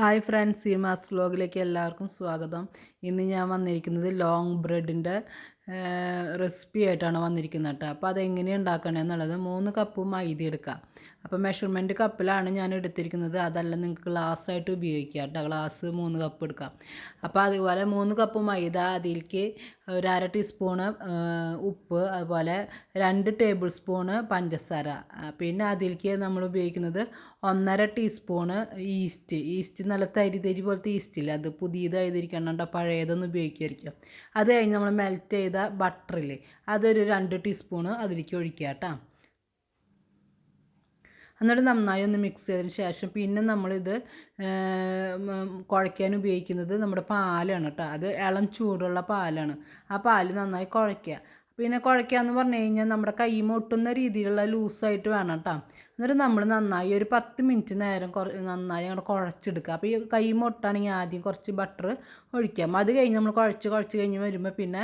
Hi friends Seemas വ്ലോഗിലേക്ക് എല്ലാവർക്കും സ്വാഗതം. ഇന്ന് ഞാൻ വന്നിരിക്കുന്നത് ലോങ് ബ്രെഡിന്റെ റെസിപ്പി ആയിട്ടാണ് വന്നിരിക്കുന്നത് കേട്ടോ. അപ്പോൾ അതെങ്ങനെ ഉണ്ടാക്കണേ എന്നുള്ളത് മൂന്ന് കപ്പ് മൈദ എടുക്കാം. അപ്പോൾ മെഷർമെന്റ് കപ്പിലാണ് ഞാൻ എടുത്തിരിക്കുന്നത്. അതല്ല നിങ്ങൾക്ക് ഗ്ലാസ് ആയിട്ട് ഉപയോഗിക്കാം കേട്ടോ. ഗ്ലാസ് മൂന്ന് കപ്പ് എടുക്കാം. അപ്പോൾ അതുപോലെ മൂന്ന് കപ്പ് മൈദ അതിലേക്ക് ഒരു അര ടീസ്പൂണ് ഉപ്പ് അതുപോലെ രണ്ട് ടേബിൾ സ്പൂണ് പഞ്ചസാര പിന്നെ അതിലേക്ക് നമ്മൾ ഉപയോഗിക്കുന്നത് ഒന്നര ടീസ്പൂണ് ഈസ്റ്റ് ഈസ്റ്റ് നല്ല തരി തരി പോലത്തെ ഈസ്റ്റ് ഇല്ല? അത് പുതിയതായതിരിക്കണ്ട പഴയതൊന്നും ഉപയോഗിക്കുമായിരിക്കും അത് കഴിഞ്ഞ് നമ്മൾ മെൽറ്റ് ചെയ്ത ബട്ടറിൽ അതൊരു രണ്ട് ടീസ്പൂണ് അതിലേക്ക് ഒഴിക്കുക കേട്ടോ. എന്നിട്ട് നന്നായി ഒന്ന് മിക്സ് ചെയ്തതിന് ശേഷം പിന്നെ നമ്മളിത് കുഴയ്ക്കാൻ ഉപയോഗിക്കുന്നത് നമ്മുടെ പാലാണ് കേട്ടോ അത് ഇളം ചൂടുള്ള പാലാണ്. ആ പാൽ നന്നായി കുഴയ്ക്കുക. പിന്നെ കുഴയ്ക്കാന്ന് പറഞ്ഞു കഴിഞ്ഞാൽ നമ്മുടെ കൈ ഒട്ടുന്ന രീതിയിലുള്ള ലൂസായിട്ട് വേണം കേട്ടോ എന്നിട്ട് നമ്മൾ നന്നായി ഒരു പത്ത് മിനിറ്റ് നേരം കുറ നന്നായി അങ്ങോട്ട് കുഴച്ചെടുക്കുക. അപ്പോൾ ഈ കൈ ഒട്ടാണെങ്കിൽ ആദ്യം കുറച്ച് ബട്ടർ ഒഴിക്കാം അത് കഴിഞ്ഞ് നമ്മൾ കുഴച്ച് കുഴച്ച് കഴിഞ്ഞ് വരുമ്പോൾ പിന്നെ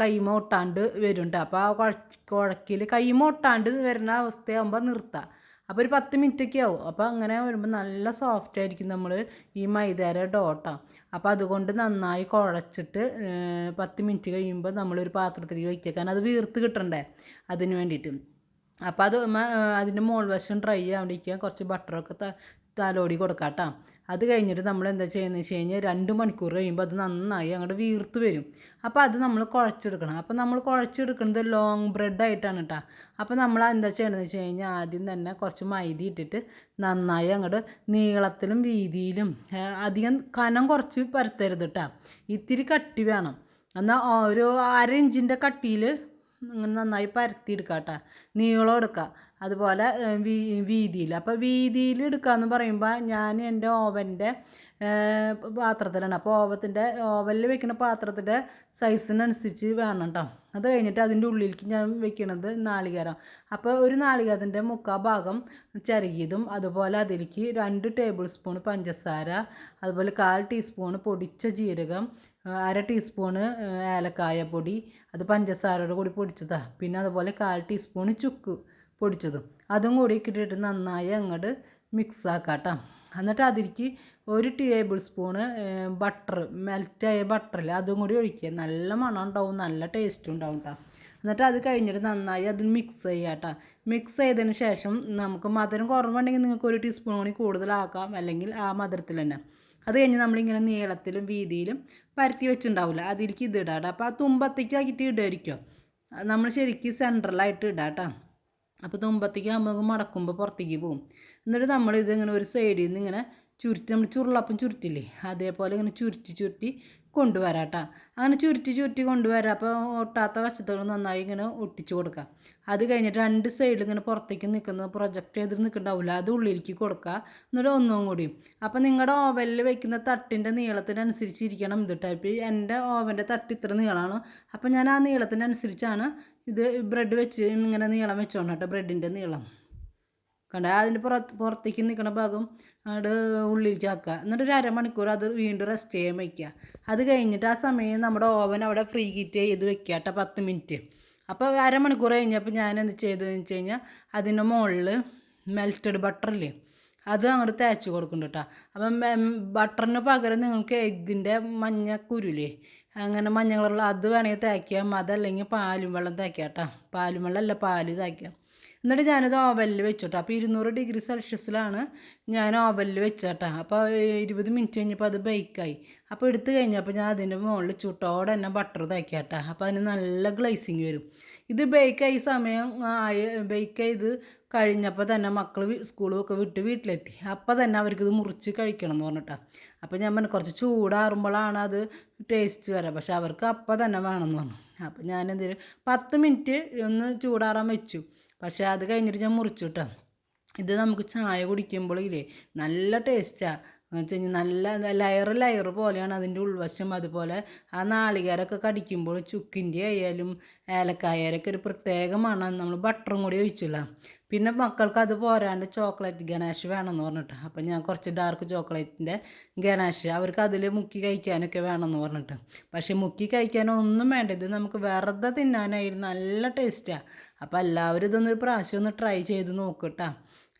കൈ ഒട്ടാണ്ട് വരും കേട്ടോ അപ്പോൾ ആ കുഴ കുഴക്കിൽ കൈമ ഒട്ടാണ്ട് വരുന്ന അവസ്ഥയാകുമ്പോൾ നിർത്താം. അപ്പോൾ ഒരു പത്ത് മിനിറ്റൊക്കെ ആവും. അപ്പോൾ അങ്ങനെ വരുമ്പോൾ നല്ല സോഫ്റ്റ് ആയിരിക്കും നമ്മൾ ഈ മൈദയുടെ ഡോട്ട. അപ്പോൾ അതുകൊണ്ട് നന്നായി കുഴച്ചിട്ട് പത്ത് മിനിറ്റ് കഴിയുമ്പോൾ നമ്മളൊരു പാത്രത്തിലേക്ക് വയ്ക്കുക. കാരണം അത് വീർത്ത് കിട്ടണ്ടേ അതിന് വേണ്ടിയിട്ട്. അപ്പോൾ അത് അതിന്റെ മോൾ വശം ഡ്രൈ ആവാണ്ടിരിക്കുക. കുറച്ച് ബട്ടറൊക്കെ തലോടി കൊടുക്കാം കേട്ടോ അത് കഴിഞ്ഞിട്ട് നമ്മൾ എന്താ ചെയ്യുന്നത് വെച്ച് കഴിഞ്ഞാൽ രണ്ട് മണിക്കൂർ കഴിയുമ്പോൾ അത് നന്നായി അങ്ങോട്ട് വീർത്ത് വരും. അപ്പോൾ അത് നമ്മൾ കുഴച്ചെടുക്കണം. അപ്പോൾ നമ്മൾ കുഴച്ചെടുക്കുന്നത് ലോങ് ബ്രെഡ് ആയിട്ടാണ് കേട്ടോ അപ്പോൾ നമ്മൾ എന്താ ചെയ്യണമെന്ന് വെച്ച് കഴിഞ്ഞാൽ ആദ്യം തന്നെ കുറച്ച് മൈദ ഇട്ടിട്ട് നന്നായി അങ്ങോട്ട് നീളത്തിലും വീതിയിലും അധികം കനം കുറച്ച് പരത്തരുത് കേട്ടോ ഇത്തിരി കട്ടി വേണം. എന്നാൽ ഒരു അര ഇഞ്ചിന്റെ കട്ടിയിൽ നന്നായി പരത്തിയെടുക്കുക കേട്ടോ നീളം എടുക്കുക അതുപോലെ വീതിയിൽ അപ്പോൾ വീതിയിൽ എടുക്കുക എന്ന് പറയുമ്പോൾ ഞാൻ എന്റെ ഓവന്റെ പാത്രത്തിലാണ്. അപ്പോൾ ഓവത്തിന്റെ ഓവലിൽ വെക്കുന്ന പാത്രത്തിന്റെ സൈസിനനുസരിച്ച് വേണം കേട്ടോ അത് കഴിഞ്ഞിട്ട് അതിന്റെ ഉള്ളിലേക്ക് ഞാൻ വെക്കണത് നാളികേരം. അപ്പോൾ ഒരു നാളികേരത്തിന്റെ മുക്കാ ഭാഗം ചിരകിയതും അതുപോലെ അതിലേക്ക് രണ്ട് ടേബിൾ സ്പൂൺ പഞ്ചസാര അതുപോലെ കാൽ ടീസ്പൂൺ പൊടിച്ച ജീരകം അര ടീസ്പൂണ് ഏലക്കായ പൊടി അത് പഞ്ചസാരയുടെ കൂടി പൊടിച്ചതാണ് പിന്നെ അതുപോലെ കാൽ ടീസ്പൂൺ ചുക്ക് പൊടിച്ചതും. അതും കൂടി ഇട്ടിട്ട് നന്നായി അങ്ങോട്ട് മിക്സ് ആക്കാം കേട്ടോ എന്നിട്ട് അതിലേക്ക് ഒരു ടേബിൾ സ്പൂണ് ബട്ടർ മെൽറ്റായ ബട്ടറിൽ അതും കൂടി ഒഴിക്കുക. നല്ല മണം ഉണ്ടാവും നല്ല ടേസ്റ്റും ഉണ്ടാവും കേട്ടോ എന്നിട്ട് അത് കഴിഞ്ഞിട്ട് നന്നായി അത് മിക്സ് ചെയ്യുക കേട്ടോ മിക്സ് ചെയ്തതിന് ശേഷം നമുക്ക് മധുരം കുറവുണ്ടെങ്കിൽ നിങ്ങൾക്ക് ഒരു ടീസ്പൂൺ കൂടി കൂടുതലാക്കാം അല്ലെങ്കിൽ ആ മധുരത്തിൽ തന്നെ. അത് കഴിഞ്ഞ് നമ്മളിങ്ങനെ നീളത്തിലും വീതിയിലും പരത്തി വെച്ചിട്ടുണ്ടാവില്ല. അതിലേക്ക് ഇത് ഇടാം അപ്പോൾ ആ തുമ്പത്തേക്ക് ആക്കിയിട്ട് ഇടുമായിരിക്കും നമ്മൾ ശരിക്കും സെൻട്രലായിട്ട് ഇടാം കേട്ടോ അപ്പോൾ തുമ്പത്തേക്ക് നമുക്ക് മടക്കുമ്പോൾ പുറത്തേക്ക് പോകും എന്നിട്ട് നമ്മൾ ഇതിങ്ങനെ ഒരു സൈഡിൽ നിന്ന് ഇങ്ങനെ ചുരുട്ടി നമ്മൾ ചുരുളപ്പം ചുരുട്ടില്ലേ? അതേപോലെ ഇങ്ങനെ ചുരുട്ടി ചുരുട്ടി കൊണ്ടുവരാം കേട്ടോ അങ്ങനെ ചുരുട്ടി ചുരുട്ടി കൊണ്ടുവരാം അപ്പോൾ ഒട്ടാത്ത വശത്തുകൾ നന്നായി ഇങ്ങനെ ഒട്ടിച്ച് കൊടുക്കാം. അത് കഴിഞ്ഞിട്ട് രണ്ട് സൈഡിൽ ഇങ്ങനെ പുറത്തേക്ക് നിൽക്കുന്നത് പ്രൊജക്റ്റ് ചെയ്തിട്ട് നിൽക്കണ്ടാവില്ല അത് ഉള്ളിലേക്ക് കൊടുക്കുക എന്നിട്ട് ഒന്നും കൂടി. അപ്പോൾ നിങ്ങളുടെ ഓവനിൽ വെക്കുന്ന തട്ടിന്റെ നീളത്തിനനുസരിച്ച് ഇരിക്കണം ഇത് ടൈപ്പ് എന്റെ ഓവന്റെ തട്ട് ഇത്ര നീളമാണ് അപ്പോൾ ഞാൻ ആ നീളത്തിനനുസരിച്ചാണ് ഇത് ബ്രെഡ് വെച്ച് ഇങ്ങനെ നീളം വെച്ചോണം കേട്ടോ ബ്രെഡിന്റെ നീളം. കണ്ട? അതിന്റെ പുറത്ത് പുറത്തേക്ക് നിൽക്കുന്ന ഭാഗം അത് ഉള്ളിലേക്ക് ആക്കുക. എന്നിട്ട് ഒരു അരമണിക്കൂർ അത് വീണ്ടും റെസ്റ്റ് ചെയ്യാൻ വയ്ക്കുക. അത് കഴിഞ്ഞിട്ട് ആ സമയം നമ്മുടെ ഓവൻ അവിടെ ഫ്രീ ഹീറ്റ് ചെയ്ത് വെക്കുക കേട്ടോ പത്ത് മിനിറ്റ് അപ്പോൾ അരമണിക്കൂർ കഴിഞ്ഞപ്പോൾ ഞാൻ എന്ത് ചെയ്തതെന്ന് വെച്ച് കഴിഞ്ഞാൽ അതിന്റെ മുകളിൽ മെൽറ്റഡ് ബട്ടറില്ലേ അത് അങ്ങോട്ട് തേച്ച് കൊടുക്കുന്നുണ്ട് കേട്ടോ. അപ്പം ബട്ടറിന് പകരം നിങ്ങൾക്ക് എഗ്ഗിന്റെ മഞ്ഞ കുരുലേ അങ്ങനെ മഞ്ഞ കളറുള്ള അത് വേണമെങ്കിൽ തേക്കാം. അതല്ലെങ്കിൽ പാലും വെള്ളം തേക്കാം കേട്ടോ. പാലും വെള്ളം അല്ല പാൽ തേക്കാം. എന്നിട്ട് ഞാനത് ഓവനിൽ വെച്ചോട്ടോ. അപ്പോൾ ഇരുന്നൂറ് ഡിഗ്രി സെൽഷ്യസിലാണ് ഞാൻ ഓവനിൽ വെച്ചോട്ടോ. അപ്പോൾ ഇരുപത് മിനിറ്റ് കഴിഞ്ഞപ്പോൾ അത് ബേക്കായി അപ്പോൾ എടുത്തു കഴിഞ്ഞപ്പോൾ ഞാൻ അതിന്റെ മുകളിൽ ചുട്ടോടെ തന്നെ ബട്ടർ തയ്ക്കാട്ടോ അപ്പോൾ അതിന് നല്ല ഗ്ലേസിങ് വരും. ഇത് ബേക്കായി സമയം ആയി ബേക്ക് ചെയ്ത് കഴിഞ്ഞപ്പോൾ തന്നെ മക്കൾ സ്കൂളൊക്കെ വിട്ട് വീട്ടിലെത്തി. അപ്പോൾ തന്നെ അവർക്കിത് മുറിച്ച് കഴിക്കണം എന്ന് പറഞ്ഞിട്ടാ. അപ്പോൾ ഞാൻ പറഞ്ഞു കുറച്ച് ചൂടാറുമ്പോഴാണ് അത് ടേസ്റ്റ് വരാം. പക്ഷെ അവർക്ക് അപ്പം തന്നെ വേണമെന്ന് പറഞ്ഞു. അപ്പോൾ ഞാൻ പത്ത് മിനിറ്റ് ഒന്ന് ചൂടാറാൻ വെച്ചു. പക്ഷേ അത് കഴിഞ്ഞിട്ട് ഞാൻ മുറിച്ചു കേട്ടോ ഇത് നമുക്ക് ചായ കുടിക്കുമ്പോൾ നല്ല ടേസ്റ്റാണ് എന്ന് വെച്ച് കഴിഞ്ഞാൽ നല്ല ലയർ ലയർ പോലെയാണ് അതിന്റെ ഉൾവശം. അതുപോലെ ആ നാളികേരമൊക്കെ കടിക്കുമ്പോൾ ചുക്കിന്റെ ആയാലും ഏലക്കായരൊക്കെ ഒരു പ്രത്യേക നമ്മൾ ബട്ടറും കൂടി ഒഴിച്ചില്ല പിന്നെ മക്കൾക്ക് അത് പോരാണ്ട് ചോക്ലേറ്റ് ഗണേഷ് വേണമെന്ന് പറഞ്ഞിട്ട്. അപ്പം ഞാൻ കുറച്ച് ഡാർക്ക് ചോക്ലേറ്റിന്റെ ഗണേഷ് അവർക്ക് അതിൽ മുക്കി കഴിക്കാനൊക്കെ വേണമെന്ന് പറഞ്ഞിട്ട്. പക്ഷേ മുക്കി കഴിക്കാനൊന്നും വേണ്ട. ഇത് നമുക്ക് വെറുതെ തിന്നാനായിരുന്നു നല്ല ടേസ്റ്റാണ് അപ്പോൾ എല്ലാവരും ഇതൊന്ന് പ്രാവശ്യം ഒന്ന് ട്രൈ ചെയ്ത് നോക്കട്ടാ.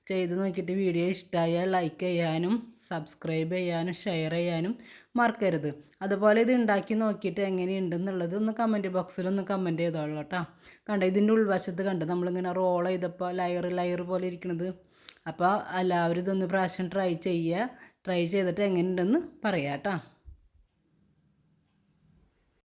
ചെയ്ത് നോക്കിയിട്ട് വീഡിയോ ഇഷ്ടമായാൽ ലൈക്ക് ചെയ്യാനും സബ്സ്ക്രൈബ് ചെയ്യാനും ഷെയർ ചെയ്യാനും മറക്കരുത്. അതുപോലെ ഇത് ഉണ്ടാക്കി നോക്കിയിട്ട് എങ്ങനെയുണ്ടെന്നുള്ളത് ഒന്ന് കമന്റ് ബോക്സിൽ ഒന്ന് കമന്റ് ചെയ്തോളൂ കേട്ടോ. കണ്ട ഇതിന്റെ ഉൾവശത്ത് കണ്ട് നമ്മളിങ്ങനെ റോൾ ചെയ്തപ്പോൾ ലയർ ലയർ പോലെ ഇരിക്കുന്നത് അപ്പോൾ എല്ലാവരും ഇതൊന്ന് പ്രാവശ്യം ട്രൈ ചെയ്യുക ട്രൈ ചെയ്തിട്ട് എങ്ങനെയുണ്ടെന്ന് പറയാം കേട്ടോ.